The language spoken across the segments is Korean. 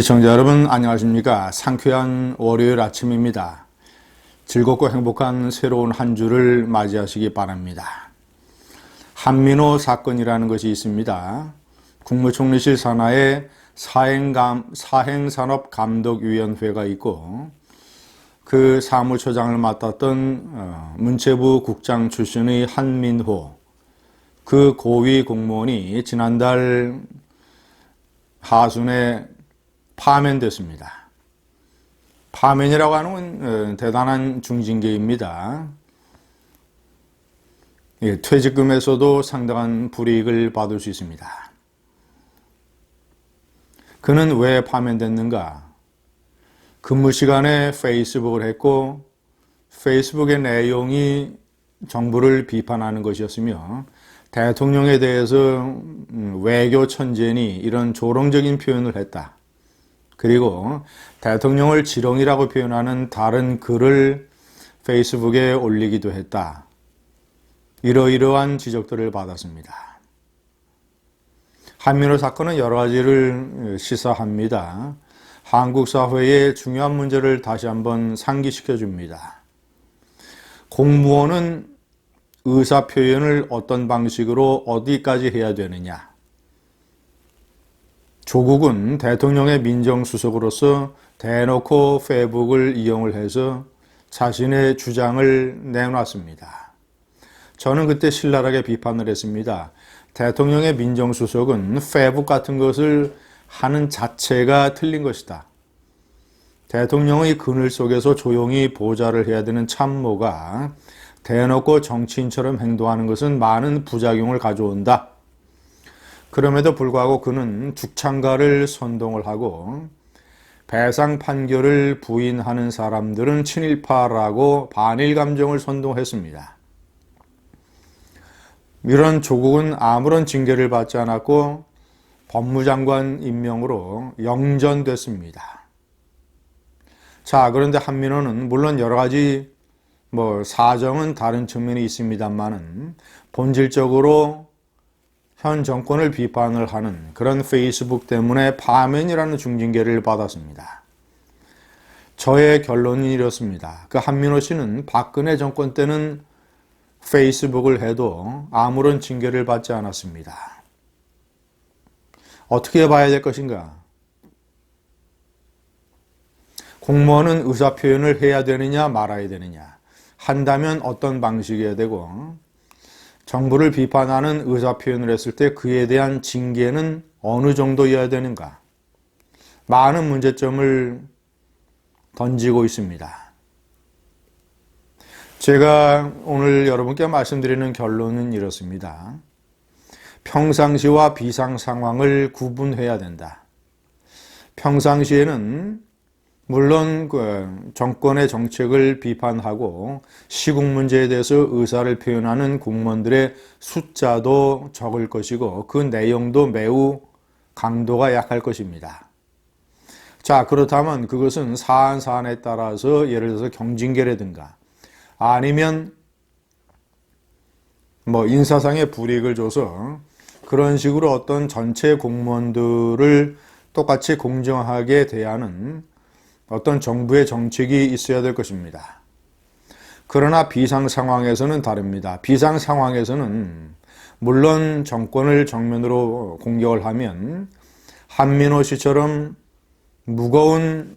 시청자 여러분 안녕하십니까? 상쾌한 월요일 아침입니다. 즐겁고 행복한 새로운 한 주를 맞이하시기 바랍니다. 한민호 사건이라는 것이 있습니다. 국무총리실 산하에 사행감, 사행산업감독위원회가 있고 그 사무처장을 맡았던 어, 문체부 국장 출신의 한민호 그 고위 공무원이 지난달 하순에 파면됐습니다. 파면이라고 하는 건 어, 대단한 중징계입니다. 예, 퇴직금에서도 상당한 불이익을 받을 수 있습니다. 그는 왜 파면됐는가? 근무 시간에 페이스북을 했고 페이스북의 내용이 정부를 비판하는 것이었으며 대통령에 대해서 음, 외교 천재니 이런 조롱적인 표현을 했다. 그리고 대통령을 지렁이라고 표현하는 다른 글을 페이스북에 올리기도 했다. 이러이러한 지적들을 받았습니다. 한민호 사건은 여러 가지를 시사합니다. 한국 사회의 중요한 문제를 다시 한번 상기시켜 줍니다. 공무원은 의사 표현을 어떤 방식으로 어디까지 해야 되느냐? 조국은 대통령의 민정수석으로서 대놓고 페북을 이용을 해서 자신의 주장을 내놨습니다. 저는 그때 신랄하게 비판을 했습니다. 대통령의 민정수석은 페북 같은 것을 하는 자체가 틀린 것이다. 대통령의 그늘 속에서 조용히 보좌를 해야 되는 참모가 대놓고 정치인처럼 행동하는 것은 많은 부작용을 가져온다. 그럼에도 불구하고 그는 죽창가를 선동을 하고 배상 판결을 부인하는 사람들은 친일파라고 반일 감정을 선동했습니다. 이런 조국은 아무런 징계를 받지 않았고 법무장관 임명으로 영전됐습니다. 자, 그런데 한민호는 물론 여러 가지 뭐 사정은 다른 측면이 있습니다만은 본질적으로 현 정권을 비판을 하는 그런 페이스북 때문에 파면이라는 중징계를 받았습니다. 저의 결론이 이렇습니다. 그 한민호 씨는 박근혜 정권 때는 페이스북을 해도 아무런 징계를 받지 않았습니다. 어떻게 봐야 될 것인가? 공무원은 의사 표현을 해야 되느냐 말아야 되느냐? 한다면 어떤 방식이어야 되고 정부를 비판하는 의사 표현을 했을 때 그에 대한 징계는 어느 정도여야 되는가? 많은 문제점을 던지고 있습니다. 제가 오늘 여러분께 말씀드리는 결론은 이렇습니다. 평상시와 비상 상황을 구분해야 된다. 평상시에는 물론 그 정권의 정책을 비판하고 시국 문제에 대해서 의사를 표현하는 공무원들의 숫자도 적을 것이고 그 내용도 매우 강도가 약할 것입니다. 자, 그렇다면 그것은 사안 사안에 따라서 예를 들어서 경징계라든가 아니면 뭐 인사상의 불이익을 줘서 그런 식으로 어떤 전체 공무원들을 똑같이 공정하게 대하는 어떤 정부의 정책이 있어야 될 것입니다. 그러나 비상 상황에서는 다릅니다. 비상 상황에서는 물론 정권을 정면으로 공격을 하면 한민호 씨처럼 무거운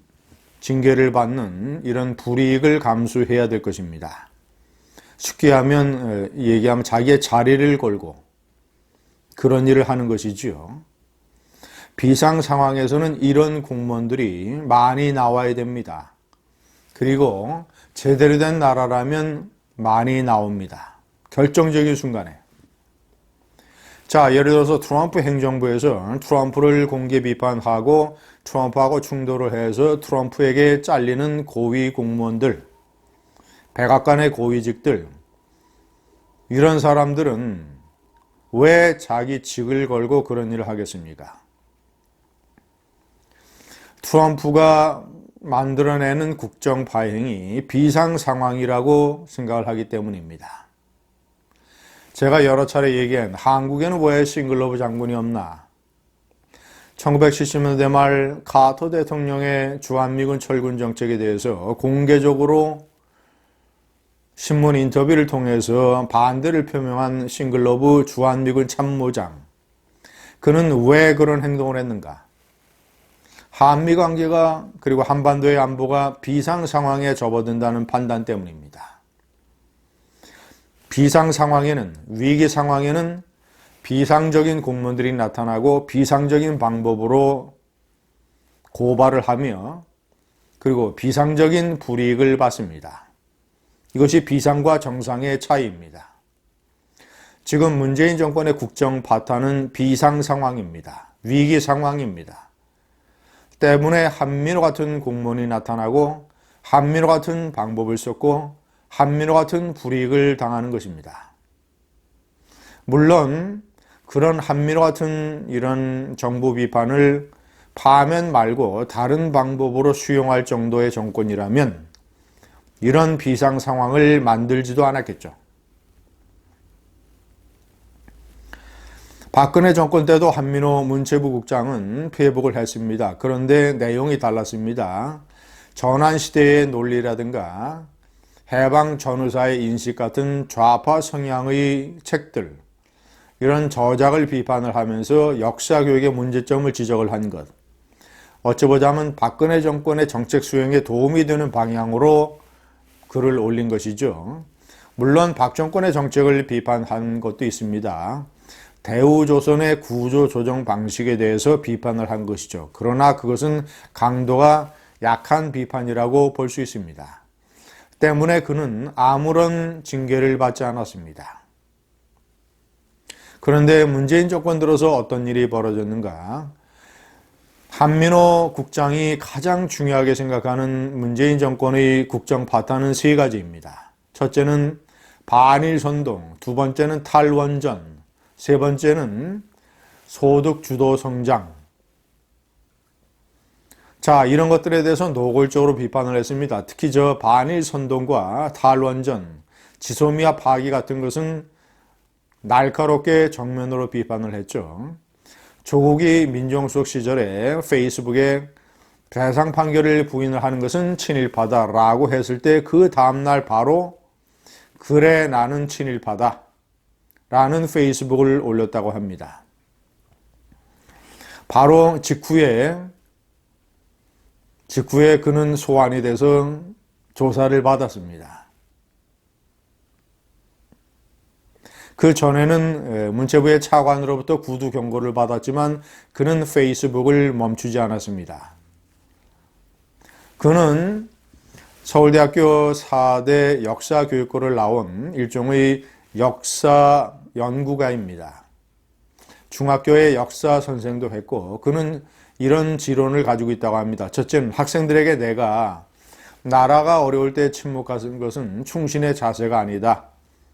징계를 받는 이런 불이익을 감수해야 될 것입니다. 쉽게 하면 어, 얘기하면 자기의 자리를 걸고 그런 일을 하는 것이지요. 비상 상황에서는 이런 공무원들이 많이 나와야 됩니다. 그리고 제대로 된 나라라면 많이 나옵니다. 결정적인 순간에. 자, 예를 들어서 트럼프 행정부에서 트럼프를 공개 비판하고 트럼프하고 충돌을 해서 트럼프에게 잘리는 고위 공무원들, 백악관의 고위직들, 이런 사람들은 왜 자기 직을 걸고 그런 일을 하겠습니까? 트럼프가 만들어내는 국정 파행이 비상 상황이라고 생각을 하기 때문입니다. 제가 여러 차례 얘기한 한국에는 왜 싱글러브 장군이 없나? 1970년대 말 카터 대통령의 주한미군 철군 정책에 대해서 공개적으로 신문 인터뷰를 통해서 반대를 표명한 싱글러브 주한미군 참모장. 그는 왜 그런 행동을 했는가? 한미 관계가 그리고 한반도의 안보가 비상 상황에 접어든다는 판단 때문입니다. 비상 상황에는 위기 상황에는 비상적인 공무원들이 나타나고 비상적인 방법으로 고발을 하며 그리고 비상적인 불이익을 받습니다. 이것이 비상과 정상의 차이입니다. 지금 문재인 정권의 국정 파탄은 비상 상황입니다. 위기 상황입니다. 때문에 한민호 같은 공무원이 나타나고 한민호 같은 방법을 썼고 한민호 같은 불이익을 당하는 것입니다. 물론 그런 한민호 같은 이런 정부 비판을 파면 말고 다른 방법으로 수용할 정도의 정권이라면 이런 비상 상황을 만들지도 않았겠죠. 박근혜 정권 때도 한민호 문체부 국장은 회복을 했습니다. 그런데 내용이 달랐습니다. 전환시대의 논리라든가 해방 전후사의 인식 같은 좌파 성향의 책들, 이런 저작을 비판을 하면서 역사 교육의 문제점을 지적을 한 것. 어찌보자면 박근혜 정권의 정책 수행에 도움이 되는 방향으로 글을 올린 것이죠. 물론 박 정권의 정책을 비판한 것도 있습니다. 대우조선의 구조 조정 방식에 대해서 비판을 한 것이죠. 그러나 그것은 강도가 약한 비판이라고 볼 수 있습니다. 때문에 그는 아무런 징계를 받지 않았습니다. 그런데 문재인 정권 들어서 어떤 일이 벌어졌는가? 한민호 국장이 가장 중요하게 생각하는 문재인 정권의 국정 파탄은 세 가지입니다. 첫째는 반일 선동, 두 번째는 탈원전, 세 번째는 소득 주도 성장. 자, 이런 것들에 대해서 노골적으로 비판을 했습니다. 특히 저 반일 선동과 탈원전, 지소미아 파기 같은 것은 날카롭게 정면으로 비판을 했죠. 조국이 민정수석 시절에 페이스북에 배상 판결을 부인을 하는 것은 친일파다라고 했을 때 그 다음날 바로 그래 나는 친일파다 라는 페이스북을 올렸다고 합니다. 바로 직후에 직후에 그는 소환이 돼서 조사를 받았습니다. 그 전에는 문체부의 차관으로부터 구두 경고를 받았지만 그는 페이스북을 멈추지 않았습니다. 그는 서울대학교 4대 역사교육과를 나온 일종의 역사 연구가입니다. 중학교의 역사 선생도 했고 그는 이런 지론을 가지고 있다고 합니다. 첫째는 학생들에게 내가 나라가 어려울 때 침묵하는 것은 충신의 자세가 아니다.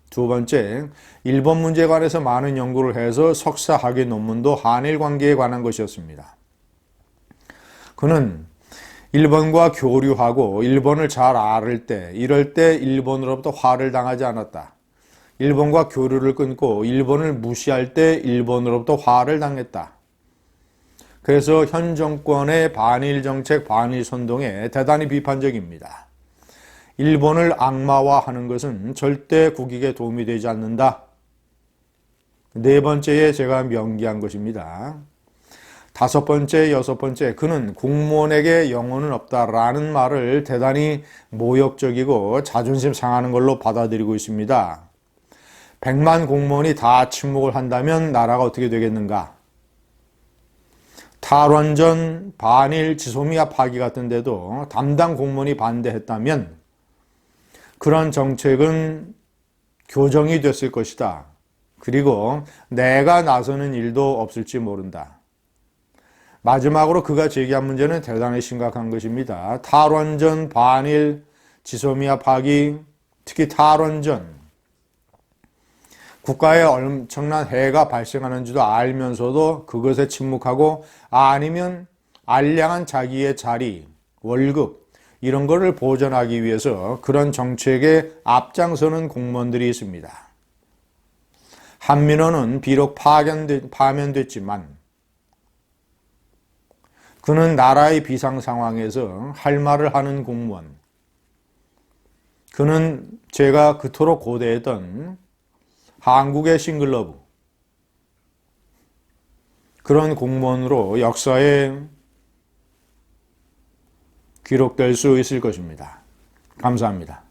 두 번째, 일본 문제에 관해서 많은 연구를 해서 석사 학위 논문도 한일 관계에 관한 것이었습니다. 그는 일본과 교류하고 일본을 잘 알을 때, 이럴 때 일본으로부터 화를 당하지 않았다. 일본과 교류를 끊고 일본을 무시할 때 일본으로부터 화를 당했다. 그래서 현 정권의 반일 정책, 반일 선동에 대단히 비판적입니다. 일본을 악마화하는 것은 절대 국익에 도움이 되지 않는다. 네 번째에 제가 명기한 것입니다. 다섯 번째, 여섯 번째, 그는 공무원에게 영혼은 없다라는 말을 대단히 모욕적이고 자존심 상하는 걸로 받아들이고 있습니다. 백만 공무원이 다 침묵을 한다면 나라가 어떻게 되겠는가? 탈원전, 반일, 지소미아 파기 같은 데도 담당 공무원이 반대했다면 그런 정책은 교정이 됐을 것이다. 그리고 내가 나서는 일도 없을지 모른다. 마지막으로 그가 제기한 문제는 대단히 심각한 것입니다. 탈원전, 반일, 지소미아 파기, 특히 탈원전. 국가에 엄청난 해가 발생하는지도 알면서도 그것에 침묵하고 아니면 알량한 자기의 자리, 월급, 이런 것을 보존하기 위해서 그런 정책에 앞장서는 공무원들이 있습니다. 한민호는 비록 파견되, 파면됐지만 그는 나라의 비상 상황에서 할 말을 하는 공무원. 그는 제가 그토록 고대했던 한국의 싱글러브. 그런 공무원으로 역사에 기록될 수 있을 것입니다. 감사합니다.